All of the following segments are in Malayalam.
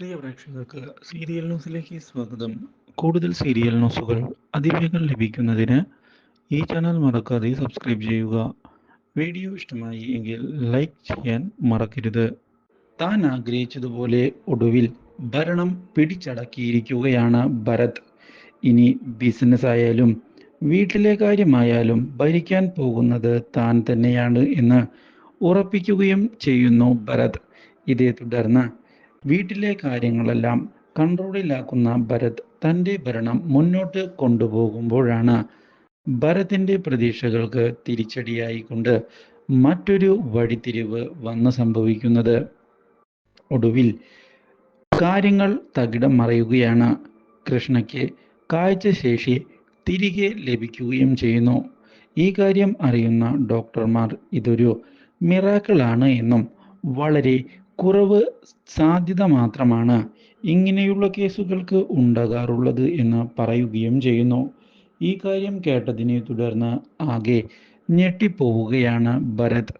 പ്രിയ പ്രേക്ഷകർക്ക് സീരിയൽ ന്യൂസിലേക്ക് സ്വാഗതം. കൂടുതൽ സീരിയൽ ന്യൂസുകൾ അതിവേഗം ലഭിക്കുന്നതിന് ഈ ചാനൽ മറക്കാതെ സബ്സ്ക്രൈബ് ചെയ്യുക. വീഡിയോ ഇഷ്ടമായി എങ്കിൽ ലൈക്ക് ചെയ്യാൻ മറക്കരുത്. താൻ ആഗ്രഹിച്ചതുപോലെ ഒടുവിൽ ഭരണം പിടിച്ചടക്കിയിരിക്കുകയാണ് ഭരത്. ഇനി ബിസിനസ് ആയാലും വീട്ടിലെ കാര്യമായാലും ഭരിക്കാൻ പോകുന്നത് താൻ തന്നെയാണ് എന്ന് ഉറപ്പിക്കുകയും ചെയ്യുന്നു ഭരത്. ഇതേ തുടർന്ന് വീട്ടിലെ കാര്യങ്ങളെല്ലാം കൺട്രോളിലാക്കുന്ന ഭരത് തന്റെ ഭരണം മുന്നോട്ട് കൊണ്ടുപോകുമ്പോഴാണ്. ഭരതിന്റെ പ്രതീക്ഷകൾക്ക് തിരിച്ചടിയായിക്കൊണ്ട് മറ്റൊരു വഴിത്തിരിവ് വന്ന് സംഭവിക്കുന്നത്. ഒടുവിൽ കാര്യങ്ങൾ തകിടം മറയുകയാണ്. കൃഷ്ണയ്ക്ക് കാഴ്ചശേഷി തിരികെ ലഭിക്കുകയും ചെയ്യുന്നു. ഈ കാര്യം അറിയുന്ന ഡോക്ടർമാർ ഇതൊരു മിറാക്കിളാണ് എന്നും വളരെ കുറവ് സാധ്യത മാത്രമാണ് ഇങ്ങനെയുള്ള കേസുകൾക്ക് ഉണ്ടാകാറുള്ളത് എന്ന് പറയുകയും ചെയ്യുന്നു. ഈ കാര്യം കേട്ടതിനെ തുടർന്ന് ആകെ ഞെട്ടിപ്പോവുകയാണ് ഭരത്.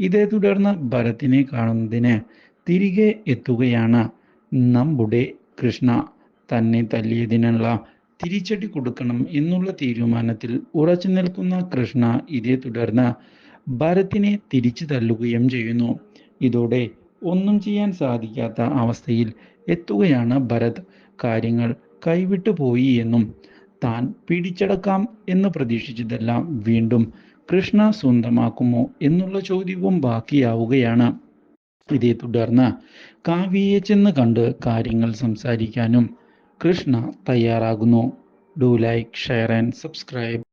ഇതേ തുടർന്ന് ഭരത്തിനെ കാണുന്നതിന് തിരികെ എത്തുകയാണ് നമ്മുടെ കൃഷ്ണ. തന്നെ തല്ലിയതിനുള്ള തിരിച്ചടി കൊടുക്കണം എന്നുള്ള തീരുമാനത്തിൽ ഉറച്ചു നിൽക്കുന്ന കൃഷ്ണ ഇതേ തുടർന്ന് ഭരത്തിനെ തിരിച്ചു തല്ലുകയും ചെയ്യുന്നു. ഇതോടെ ഒന്നും ചെയ്യാൻ സാധിക്കാത്ത അവസ്ഥയിൽ എത്തുകയാണ് ഭരത്. കാര്യങ്ങൾ കൈവിട്ടു പോയി എന്നും താൻ പിടിച്ചടക്കാം എന്ന് പ്രതീക്ഷിച്ചതെല്ലാം വീണ്ടും കൃഷ്ണ സ്വന്തമാക്കുമോ എന്നുള്ള ചോദ്യവും ബാക്കിയാവുകയാണ്. ഇതേ തുടർന്ന് കാവ്യയെ ചെന്ന് കണ്ട് കാര്യങ്ങൾ സംസാരിക്കാനും Krishna തയ്യാറാകുന്നു. Do like share and subscribe.